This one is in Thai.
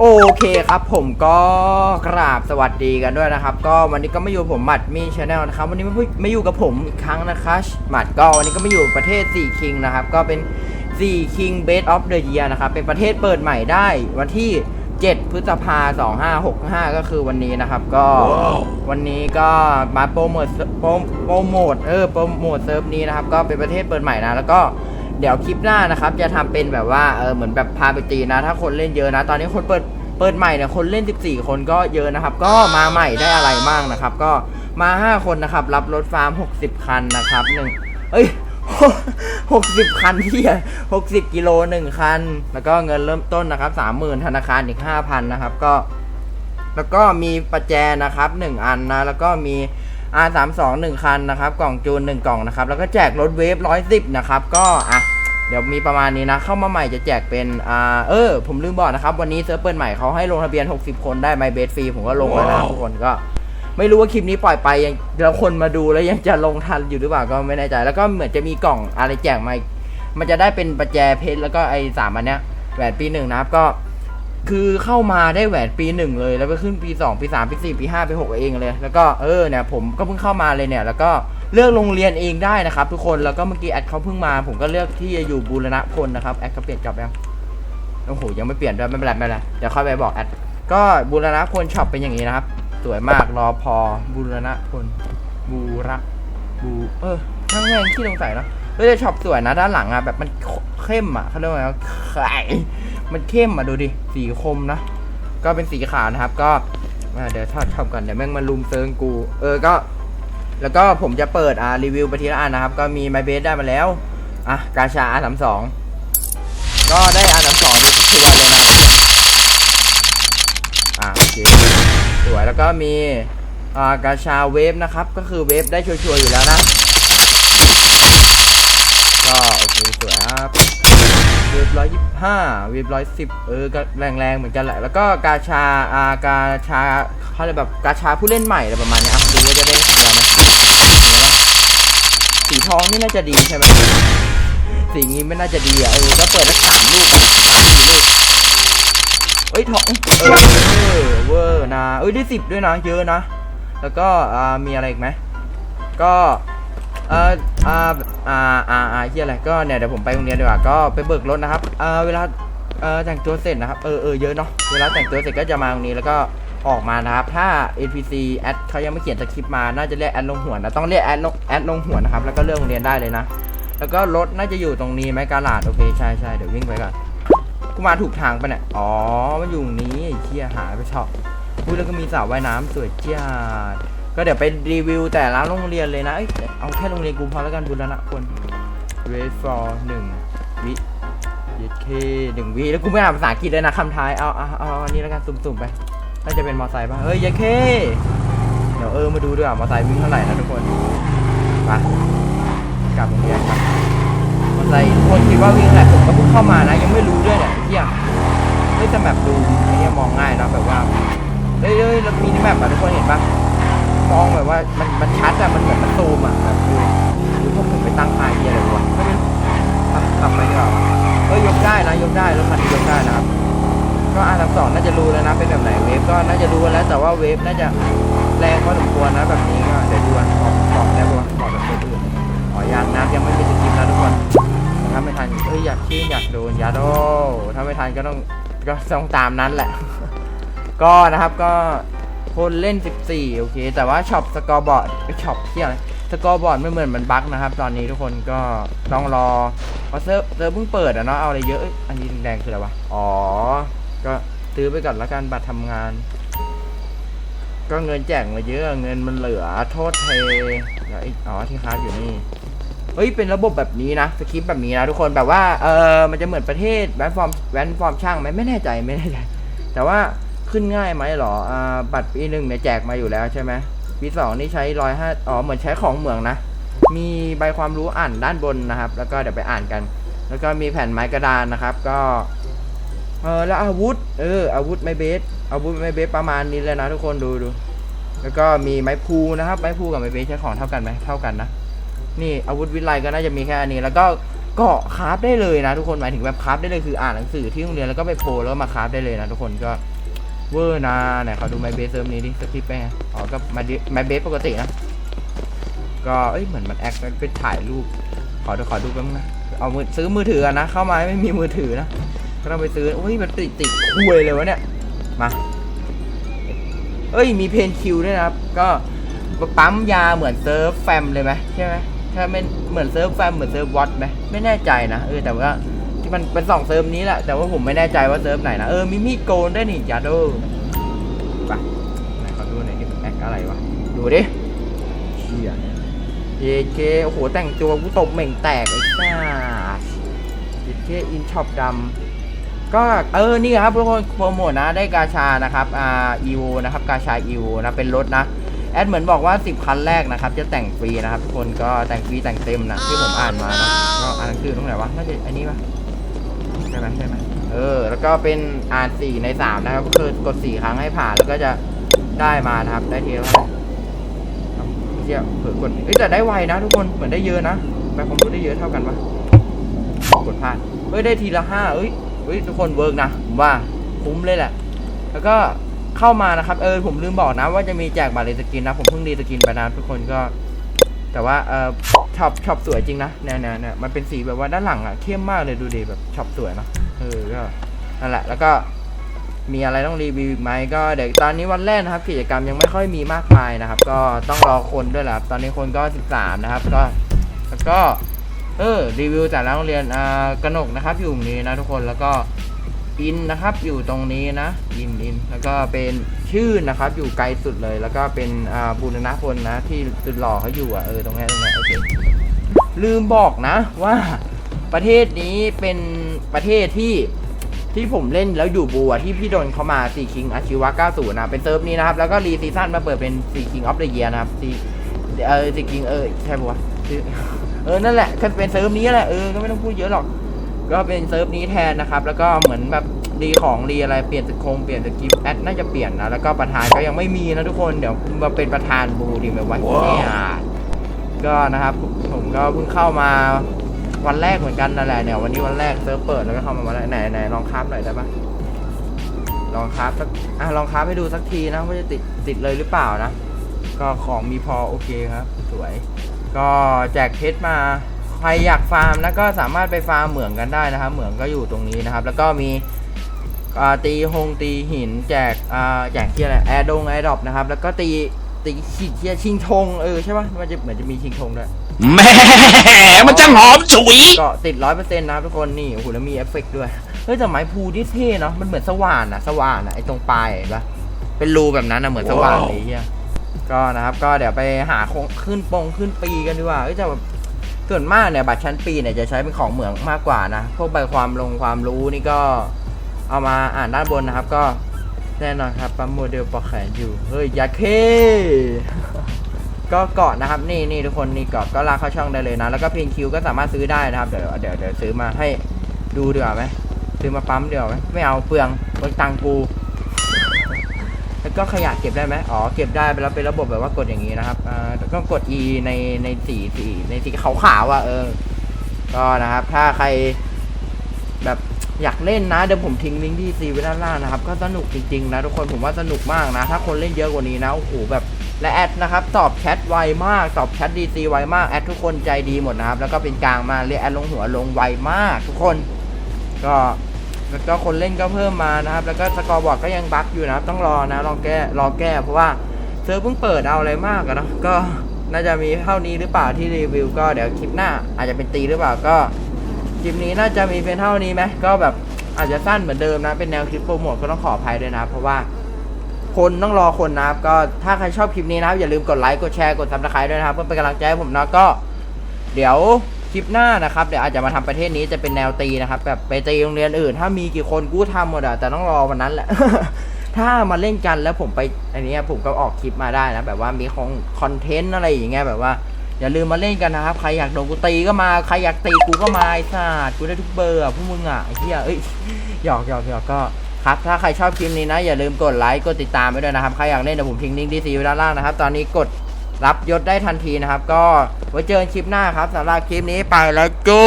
โอเคครับผมก็กราบสวัสดีกันด้วยนะครับ ก็วันนี้ก็ไม่อยู่ผมหมัดมีชาแนลนะครับ วันนี้ไม่พูดไม่อยู่กับผมอีกครั้งนะคะหมัดก็วันนี้ก็ไม่อยู่ประเทศ4 King นะครับ ก็เป็น4 King Best of the Year นะครับ เป็นประเทศเปิดใหม่ได้ วันที่ 7 พฤษภา2565ก็คือวันนี้นะครับ ก็วันนี้ก็มาโปรโมทโปรโปรโมทเออโปรโมทเซิร์ฟนี้นะครับ ก็เป็นประเทศเปิดใหม่นะแล้วก็ เดี๋ยวคลิปหน้านะครับ จะทำเป็นแบบว่าเออเหมือนแบบพาไปตีนะ ถ้าคนเล่นเยอะนะ ตอนนี้คนเปิดเปิดใหม่เนี่ยคนเล่น 14 คนก็เยอะนะครับ ก็มาใหม่ได้อะไรบ้างนะครับ ก็มา 5 คนนะครับ รับรถฟาร์ม 60 คันนะครับหนึ่งเอ้ย60คันที่60กิโลหนึ่งคัน แล้วก็เงินเริ่มต้นนะครับ30,000ธนาคารอีก5,000นนะครับ ก็ แล้วก็มีประแจนะครับ1อันนะ แล้วก็มี R32 1 คันนะครับ กล่องจูน 1 กล่องนะครับ แล้วก็แจกรถเวฟ110 นะครับ ก็อะเดี๋ยวมีประมาณนี้นะ เข้ามาใหม่จะแจกเป็นอ่าเออ ผมลืมบอกนะครับ วันนี้เซิร์ฟเปิดใหม่เขาให้ลงทะเบียน 60 คนได้ไมเบสฟรีผมก็ลงแล้วนะทุกคนก็ ไม่รู้ว่าคลิปนี้ปล่อยไปยังแล้วคนมาดูแล้วยังจะลงทันอยู่หรือเปล่าก็ไม่แน่ใจ แล้วก็เหมือนจะมีกล่องอะไรแจกมาอีกมันจะได้เป็นประแจเพชรแล้วก็ไอ้สามอันเนี้ยแหวนปีหนึ่งนะครับก็ คือเข้ามาได้แหวนปีหนึ่งเลย แล้วก็ขึ้นปีสองปีสามปีสี่ปีห้าปีหกเองเลย แล้วก็เออเนี่ยผมก็เพิ่งเข้ามาเลยเนี่ย แล้วก็เลือกโรงเรียนเองได้นะครับทุกคนแล้วก็เมื่อกี้แอดเขาเพิ่งมา ผมก็เลือกที่จะอยู่บูรณะพลนะครับแอดเขาเปลี่ยนจอบยังโอ้โหยังไม่เปลี่ยนด้วยไม่เป็นไรไม่เป็นไรเดี๋ยวค่อยไปบอกแอดก็บูรณะพลช็อปเป็นอย่างนี้นะครับสวยมากรอพอบูรณะพลบูระบูเออช่างแม่งขี้สงใสัยเนอะเฮ้ยแต่ช็อปสวยนะด้านหลังอะแบบมันเข้มอะเขาเรียกว่าไงวะไข่ มันเข้มอะดูดิ สีคมนะ ก็เป็นสีขาวนะครับ ก็เดี๋ยวทอดชอบก่อนเดี๋ยวแม่งมาลุมเซิงกู เออ ก็ แล้วก็ผมจะเปิดอ่ารีวิวไปทีละอันนะครับ ก็มีไมเบสได้มาแล้ว อะ กาชา R32 ก็ได้ R32 ด้วยชัวร์เลยนะ อะโอเค สวย แล้วก็มีอ่ากาชาเวฟนะครับ ก็คือเวฟได้ชัวร์ๆอยู่แล้วนะ ร้อยยี่ห้าเวฟร้อยสิบเออก็แรงๆเหมือนกันแหละ แล้วก็กาชาอากาชาเขาเรียกแบบกาชาผู้เล่นใหม่อะไรประมาณนี้อะดูว่าจะได้เสียไหมเห็นไหมสีทองนี่น่าจะดีใช่ไหมสีงี้ไม่น่าจะดีอะเออก็เปิดแล้วสามลูกสามสี่ลูกเอ้ยทองเออเวอร์นะเอ้ยได้สิบด้วยนะเยอะนะ แล้วก็อ่ามีอะไรอีกไหมก็ เอ่ออ่าอ่าอ่าอ่าเฮียอะไรก็เนี่ยเดี๋ยวผมไปโรงเรียนดีกว่าก็ไปเบิกรถนะครับเอ่อเวลาเอ่อแต่งตัวเสร็จนะครับเออเออเยอะเนาะเวลาแต่งตัวเสร็จก็จะมาตรงนี้แล้วก็ออกมานะครับ ถ้า NPC แอดเขายังไม่เขียนสคริปต์มา น่าจะเรียกแอดลงหัวนะ ต้องเรียกแอดลงแอดลงหัวนะครับ แล้วก็เลือกโรงเรียนได้เลยนะ แล้วก็รถน่าจะอยู่ตรงนี้ไหมกาลาด โอเค ใช่ใช่เดี๋ยววิ่งไปก่อน กูมาถูกทางปะเนี่ย อ๋อ มันอยู่ตรงนี้ไอ้เฮียหายไปชอบพูดแล้วก็มีสระว่ายน้ำสวยจ้าด ก็เดี๋ยวไปรีวิวแต่ละโรงเรียนเลยนะเอ้ยเอาแค่โรงเรียนกูพอแล้วกันบุรณะคนเวฟอร์หนึ่งวิเยเคหนึ่งวิแล้วกูไม่อ่านภาษาอังกฤษเลยนะคำท้ายเอาเอาเอาอันนี้แล้วกันสุ่มๆไปน่าจะเป็นมอไซค์ป่ะเฮ้ยเยเคเดี๋ยวเออมาดูด้วยอะมอไซค์วิ่งเท่าไหร่นะทุกคนไปกลับโรงเรียนกันมอไซค์คนคิดว่าวิ่งเท่าไหร่ผมก็เพิ่งเข้ามานะ ยังไม่รู้ด้วยเนี่ยเฮียเฮ้ยแต่แมปดูไอ้เนี้ยมองง่ายนะแบบว่าเฮ้ยเฮ้ยแล้วมีแมปอะทุกคนเห็นปะ มองแบบว่ามันมันชัดอะมันเหมือนมันซูมอะแบบดูดูพวกผมไปตั้งค่ายเฮียอะไรวะไม่รู้อะขับไปดีกว่าเอ้ยยกได้นะยกได้รถคันนี้ยกได้นะครับ ก็อาร์สองน่าจะรู้แล้วนะเป็นแบบไหนเวฟก็น่าจะรู้แล้วแต่ว่าเวฟน่าจะแรงพอสมควรนะแบบนี้ก็เดี๋ยวดูกันขอบขอบได้ปะวะขอบแบบตัวอื่นอ๋อยางน้ำยังไม่มีสกิปนะทุกคนถ้าไม่ทันเอ้ยอยากชื่นอยากโดนยาโดถ้าไม่ทันก็ต้องก็ต้องตามนั้นแหละ ก็นะครับก็ คนเล่น 14 โอเค แต่ว่าช็อปสกอร์บอร์ดช็อปที่อะไรสกอร์บอร์ดไม่เหมือนมันบั๊กนะครับ ตอนนี้ทุกคนก็ต้องรอเพราะเซิร์ฟเซิร์ฟเพิ่งเปิดอะเนาะเอาอะไรเยอะ อันนี้แดงๆคืออะไรวะ อ๋อ ก็ซื้อไปก่อนละกันบัตรทำงาน ก็เงินแจกมาเยอะเงินมันเหลือโทษเทแล้วอีกอ๋อที่ค้าอยู่นี่เฮ้ยเป็นระบบแบบนี้นะสคริปต์แบบนี้นะทุกคนแบบว่าเออมันจะเหมือนประเทศแวนฟอร์มแวนฟอร์มช่างไหมไม่แน่ใจไม่แน่ใจ แต่ว่า ขึ้นง่ายไหมหรออ่าบัตรปีหนึ่งเนี่ยแจกมาอยู่แล้วใช่ไหมปีสองนี่ใช้ร้อยห้าอ๋อเหมือนใช้ของเหมืองนะ มีใบความรู้อ่านด้านบนนะครับ แล้วก็เดี๋ยวไปอ่านกัน แล้วก็มีแผ่นไม้กระดานนะครับ ก็เออแล้วอาวุธ เอออาวุธไม้เบสอาวุธไม้เบสประมาณนี้เลยนะทุกคนดูดูแล้วก็มีไม้พูนะครับ ไม้พูกับไม้เบสใช้ของเท่ากันไหมเท่ากันนะนี่อาวุธวิไลก็น่าจะมีแค่อันนี้ แล้วก็เกาะคราฟได้เลยนะทุกคนหมายถึงแบบคราฟได้เลยคืออ่านหนังสือที่โรงเรียนแล้วก็ไปโพลแล้วมาคราฟได้เลยนะทุกคนก็ เวอร์นะไหนขอดูไมเบสเซิร์ฟนี้ดิสคริปต์ไปไงอ๋อก็มาไมเบสปกตินะ ก็เอ้ยเหมือนมันแอคไปถ่ายรูป ขอดูขอดูแป๊บนึงนะเอามือซื้อมือถือนะ เข้ามาไม่มีมือถือนะ ก็ต้องไปซื้ออุ้ยมันติดติดคุยเลยวะเนี่ย มาเอ้ยมีเพนคิวด้วยนะครับ ก็ปั๊มยาเหมือนเซิร์ฟแฟมเลยไหมใช่ไหมถ้าเป็นเหมือนเซิร์ฟแฟมเหมือนเซิร์ฟวอตไหมไม่แน่ใจนะเออแต่ว่า มันเป็นสองเซิร์ฟนี้แหละ แต่ว่าผมไม่แน่ใจว่าเซิร์ฟไหนนะ เออ มีมีดโกนได้วยนี่ยาโดไปไหนขอดูหน่อยดิแอคอะไรวะ ดูดิเชี่ยเอเคโอ้โห แต่งตัวกูตบเหม่งแตกไอ้ซ่าเอเคอินช็อปดำก็เออ นี่ครับทุกคนโปรโมทนะได้กาชานะครับอ่าอีโวนะครับ กาชาอีโวนะ เป็นรถนะแอดเหมือนบอกว่า 10 คันแรกนะครับ จะแต่งฟรีนะครับ ทุกคนก็แต่งฟรีแต่งเต็มนะที่ผมอ่านมาเนาะก็อ่านหนังสือตรงไหนวะน่าจะอันนี้ปะใช่ไหมใช่ไหมเออ แล้วก็เป็นอ่าน4ใน3นะครับก็คือกด4ครั้งให้ผ่านแล้วก็จะได้มานะครับ ได้ทีละเท่าเที่ยเผื่อกดเอ้ยแต่ได้ไวนะทุกคนเหมือนได้เยอะนะแบคคอมพูดได้เยอะเท่ากันปะกดพลาดเอ้ยได้ทีละห้าเอ้ยเอ้ยทุกคนเวิร์กนะผมว่าคุ้มเลยแหละ แล้วก็เข้ามานะครับ เออผมลืมบอกนะ ว่าจะมีแจกบัตรรีสกินนะ ผมเพิ่งรีสกินไปนะทุกคนก็ แต่ว่าเออช็อปช็อปสวยจริงนะเนี่ยเนี่ยเนี่ยมันเป็นสีแบบว่าด้านหลังอะเข้มมากเลยดูดิแบบช็อปสวยเนาะเออก็นั่นแหละแล้วก็มีอะไรต้องรีวิวไหมก็เดี๋ยวตอนนี้วันแรกนะครับ กิจกรรมยังไม่ค่อยมีมากมายนะครับ ก็ต้องรอคนด้วยแหละตอนนี้คนก็ 13 นะครับ ก็แล้วก็ เออรีวิวจากโรงเรียนอ่ากนกนะครับ อยู่ตรงนี้นะทุกคนแล้วก็ อินนะครับอยู่ตรงนี้นะอินอินแล้วก็เป็นชื่อนะครับอยู่ไกลสุดเลย แล้วก็เป็นบุรณพลนะที่สุดหล่อเขาอยู่อะเออตรงนี้ตรงนี้โอเคลืมบอกนะว่าประเทศนี้เป็นประเทศที่ที่ผมเล่นแล้วอยู่บัวที่พี่โดนเขามาซีคิงอาชีวะ90นะเป็นเซิร์ฟนี้นะครับ แล้วก็รีซีซั่นมาเปิดเป็นซีคิงออฟเดอะเยียนะครับซีเออซีคิงเออใช่ปะวะเออนั่นแหละก็เป็นเซิร์ฟนี้แหละเออก็ไม่ต้องพูดเยอะหรอก ก็เป็นเซิร์ฟนี้แทนนะครับ แล้วก็เหมือนแบบรีของรีอะไรเปลี่ยนสคงเปลี่ยนสกิปแอดน่าจะเปลี่ยนนะแล้วก็ประธานก็ยังไม่มีนะทุกคนเดี๋ยวมาเป็นประธานบูดีไหมวะเนี่ยก็นะครับผมก็เพิ่งเข้ามาวันแรกเหมือนกันนั่นแหละเนี่ยวันนี้วันแรกเซิร์ฟเปิดแล้วก็เข้ามาวันแรกไหนไหนลองคราฟหน่อยได้ปะลองคราฟสักอะลองคราฟให้ดูสักทีนะว่าจะติดติดเลยหรือเปล่านะ ก็ของมีพอโอเคครับ สวย ก็แจกเพชรมาใครอยากฟาร์มนะก็สามารถไปฟาร์มเหมืองกันได้นะครับ เหมืองก็อยู่ตรงนี้นะครับ แล้วก็มีอ่าตีหงตีหินแจกอ่าแจกที่อะไรแอร์ดงแอร์ดรอปนะครับ แล้วก็ตีตีขีดเทียชิงธงเออใช่ปะมันจะเหมือนจะมีชิงธงด้วยแหม่มันจะหอมฉุยก็ติดร้อยเปอร์เซ็นต์นะครับทุกคนนี่โอ้โหแล้วมีเอฟเฟกต์ด้วยเฮ้ยแต่ไม้พูที่เท่เนาะมันเหมือนสว่านอะสว่านอะไอตรงปลายเห็นปะเป็นรูแบบนั้นอะเหมือนสว่านเลยเฮียก็นะครับ ก็เดี๋ยวไปหาคงขึ้นปงขึ้นปีกันดีกว่าเอ้ยแต่แบบ ส่วนมากเนี่ยบัตรชั้นปีเนี่ยจะใช้เป็นของเหมืองมากกว่านะพวกใบความลงความรู้นี่ก็เอามาอ่านด้านบนนะครับ ก็แน่นอนครับปั๊มโมเดลปอกแขนอยู่เฮ้ยยาเคก็เกาะนะครับนี่นี่ทุกคนนี่เกาะก็ลากเข้าช่องได้เลยนะ แล้วก็เพนคิวก็สามารถซื้อได้นะครับ เดี๋ยวเดี๋ยวเดี๋ยวซื้อมาให้ดูดีกว่าไหมซื้อมาปั๊มเดียวไหมไม่เอาเปลืองเปลืองตังค์กู แล้วก็ขยะเก็บได้ไหมอ๋อ เก็บได้แล้วเป็นระบบแบบว่ากดอย่างนี้นะครับ อ่าก็กด E ในในสีสีในสีขาวๆอะเออ ก็นะครับ ถ้าใครแบบอยากเล่นนะ เดี๋ยวผมทิ้งลิงก์ที่ซีไว้ด้านล่างนะครับ ก็สนุกจริงๆนะทุกคน ผมว่าสนุกมากนะ ถ้าคนเล่นเยอะกว่านี้นะ โอ้โหแบบ และแอดนะครับ ตอบแชทไวมาก ตอบแชทดีซีไวมาก แอดทุกคนใจดีหมดนะครับ แล้วก็เป็นกลางมาเรียกแอดลงหัวลงไวมาก ทุกคน ก็ แล้วก็คนเล่นก็เพิ่มมานะครับ แล้วก็สกอร์บอร์ดก็ยังบั๊กอยู่นะครับต้องรอนะรอแก้รอแก้ เพราะว่าเซิร์ฟเพิ่งเปิดเอาอะไรมากอะนะก็น่าจะมีเท่านี้หรือเปล่าที่รีวิว ก็เดี๋ยวคลิปหน้า อาจจะเป็นตีหรือเปล่าก็คลิปนี้น่าจะมีเพียงเท่านี้ไหมก็แบบอาจจะสั้นเหมือนเดิมนะ เป็นแนวคลิปโปรโมทก็ต้องขออภัยด้วยนะ เพราะว่าคนต้องรอคนนะครับ ก็ถ้าใครชอบคลิปนี้นะครับอย่าลืมกดไลค์กดแชร์กดซับสไครต์ด้วยนะครับเพื่อเป็นกำลังใจให้ผมนะก็ เดี๋ยว คลิปหน้านะครับเดี๋ยวอาจจะมาทำประเทศนี้จะเป็นแนวตีนะครับแบบไปตีโรงเรียนอื่น ถ้ามีกี่คนกูทำหมดอะแต่ต้องรอวันนั้นแหละ ถ้ามาเล่นกันแล้วผมไปอันนี้ผมก็ออกคลิปมาได้นะแบบว่ามีของคอนเทนต์อะไรอย่างเงี้ยแบบว่าอย่าลืมมาเล่นกันนะครับใครอยากโดนกูตีก็มาใครอยากตีกูก็มาไอ้สัตว์กูได้ทุกเบอร์อะพวกมึงอะไอ้เหี้ยเอ้ยหยอกหยอกหยอกก็ครับถ้าใครชอบคลิปนี้นะอย่าลืมกดไลค์กดติดตามไว้ด้วยนะครับใครอยากเล่นเดี๋ยวผมทิ้งลิงก์ที่ซีไว้ด้านล่างนะครับตอนนี้กด รับยศได้ทันทีนะครับ ก็ไว้เจอกันคลิปหน้าครับสำหรับคลิปนี้ไปแล้วจู